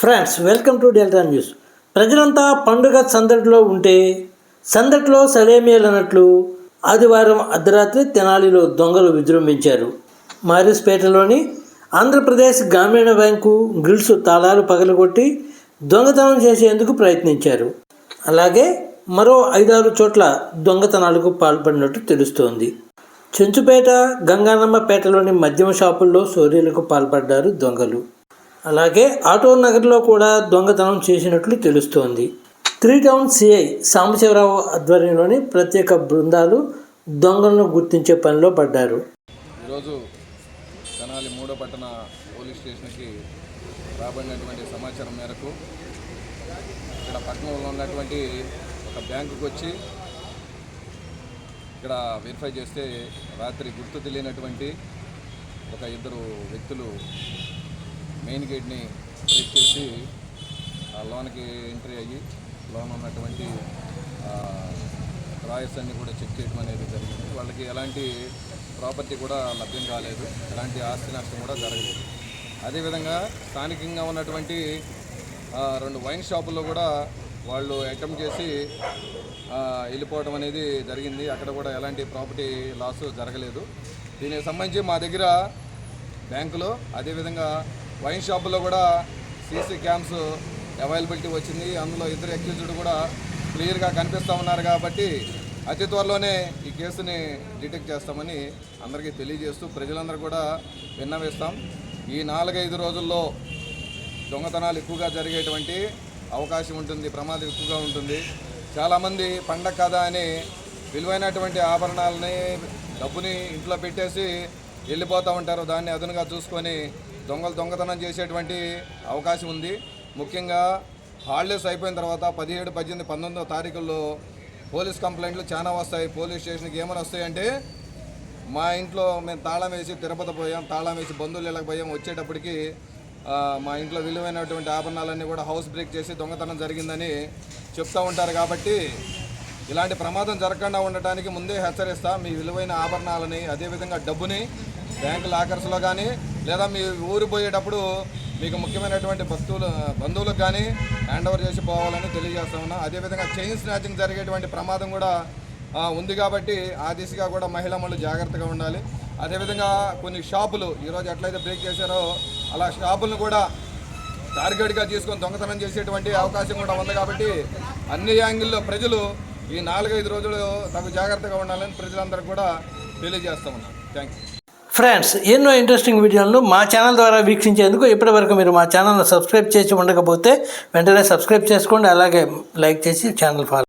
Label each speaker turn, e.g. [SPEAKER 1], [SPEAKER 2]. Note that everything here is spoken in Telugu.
[SPEAKER 1] Friends welcome to Delta news. ప్రజలంతా పండుగ సందడిలో ఉంటే సందడిలో సలేమేలన్నట్లు ఆదివారం అర్ధరాత్రి తెనాలిలో దొంగలు విజృంభించారు. మారిస్పేటలోని ఆంధ్రప్రదేశ్ గ్రామీణ బ్యాంకు గ్రిల్స్ తాళాలు పగలగొట్టి దొంగతనం చేసేందుకు ప్రయత్నించారు. అలాగే మరో ఐదారు చోట్ల దొంగతనాలకు పాల్పడినట్టు తెలుస్తోంది. చెంచుపేట గంగానమ్మపేటలోని మద్యం షాపుల్లో చోరీలకు పాల్పడ్డారు దొంగలు. అలాగే ఆటో నగర్లో కూడా దొంగతనం చేసినట్లు తెలుస్తోంది. త్రీ టౌన్ సిఐ సాంబశివరావు ఆధ్వర్యంలోని ప్రత్యేక బృందాలు దొంగలను గుర్తించే పనిలో పడ్డారు.
[SPEAKER 2] ఈరోజు తెనాలి మూడో పట్టణ పోలీస్ స్టేషన్కి రాబడినటువంటి సమాచారం మేరకు ఇక్కడ పట్టణంలో ఉన్నటువంటి ఒక బ్యాంకుకి వచ్చి ఇక్కడ వెరిఫై చేస్తే రాత్రి గుర్తు తెలియనటువంటి ఒక ఇద్దరు వ్యక్తులు మెయిన్ గేట్ని బ్రేక్ చేసి ఆ లోన్కి ఎంట్రీ అయ్యి లోన్ ఉన్నటువంటి రాయర్స్ అన్ని కూడా చెక్ చేయడం అనేది జరిగింది. వాళ్ళకి ఎలాంటి ప్రాపర్టీ కూడా లభ్యం కాలేదు. ఎలాంటి ఆస్తి నష్టం కూడా జరగలేదు. అదేవిధంగా స్థానికంగా ఉన్నటువంటి రెండు వైన్ షాపుల్లో కూడా వాళ్ళు అటెంప్ట్ చేసి వెళ్ళిపోవడం అనేది జరిగింది. అక్కడ కూడా ఎలాంటి ప్రాపర్టీ లాస్ జరగలేదు. దీనికి సంబంధించి మా దగ్గర బ్యాంకులో అదేవిధంగా వైన్ షాపులో కూడా సీసీ క్యామ్స్ అవైలబిలిటీ వచ్చింది. అందులో ఇద్దరు అక్యూజ్డ్ కూడా క్లియర్గా కనిపిస్తూ ఉన్నారు కాబట్టి అతి త్వరలోనే ఈ కేసుని డిటెక్ట్ చేస్తామని అందరికీ తెలియజేస్తూ ప్రజలందరూ కూడా విన్నవిస్తాం. ఈ నాలుగైదు రోజుల్లో దొంగతనాలు ఎక్కువగా జరిగేటువంటి అవకాశం ఉంటుంది ప్రమాదం ఎక్కువగా ఉంటుంది. చాలామంది పండగ కదా అని విలువైనటువంటి ఆభరణాలని డబ్బుని ఇంట్లో పెట్టేసి వెళ్ళిపోతూ ఉంటారు. దాన్ని అదునుగా చూసుకొని దొంగలు దొంగతనం చేసేటువంటి అవకాశం ఉంది. ముఖ్యంగా హాలిడేస్ అయిపోయిన తర్వాత పదిహేడు పద్దెనిమిది పంతొమ్మిదో తారీఖుల్లో పోలీస్ కంప్లైంట్లు చాలా వస్తాయి. పోలీస్ స్టేషన్కి ఏమైనా వస్తాయంటే మా ఇంట్లో మేము తాళం వేసి తిరుపతి పోయాం. తాళం వేసి బంధువులు వెళ్ళకపోయాం వచ్చేటప్పటికి మా ఇంట్లో విలువైనటువంటి ఆభరణాలన్నీ కూడా హౌస్ బ్రేక్ చేసి దొంగతనం జరిగిందని చెప్తూ ఉంటారు. కాబట్టి ఇలాంటి ప్రమాదం జరగకుండా ఉండటానికి ముందే హెచ్చరిస్తా. మీ విలువైన ఆభరణాలని అదేవిధంగా డబ్బుని బ్యాంకు లాకర్స్లో కానీ లేదా మీ ఊరు పోయేటప్పుడు మీకు ముఖ్యమైనటువంటి భక్తులు బంధువులకు కానీ హ్యాండ్ ఓవర్ చేసి పోవాలని తెలియజేస్తా ఉన్నాం. అదేవిధంగా చైన్ స్నాచింగ్ జరిగేటువంటి ప్రమాదం కూడా ఉంది కాబట్టి ఆ దిశగా కూడా మహిళలు జాగ్రత్తగా ఉండాలి. అదేవిధంగా కొన్ని షాపులు ఈరోజు ఎట్లయితే బ్రేక్ చేశారో అలా షాపులను కూడా టార్గెట్గా తీసుకొని దొంగతనం చేసేటువంటి అవకాశం కూడా ఉంది కాబట్టి అన్ని యాంగిల్లో ప్రజలు ఈ నాలుగైదు రోజులు తగు జాగ్రత్తగా ఉండాలని ప్రజలందరికీ కూడా తెలియజేస్తా ఉన్నాను థ్యాంక్ యూ
[SPEAKER 1] ఫ్రెండ్స్ ఎన్నో ఇంట్రెస్టింగ్ వీడియోలను మా ఛానల్ ద్వారా వీక్షించేందుకు ఇప్పటివరకు మీరు మా ఛానల్ను సబ్స్క్రైబ్ చేసి ఉండకపోతే వెంటనే సబ్స్క్రైబ్ చేసుకోండి అలాగే లైక్ చేసి ఛానల్ ఫాలో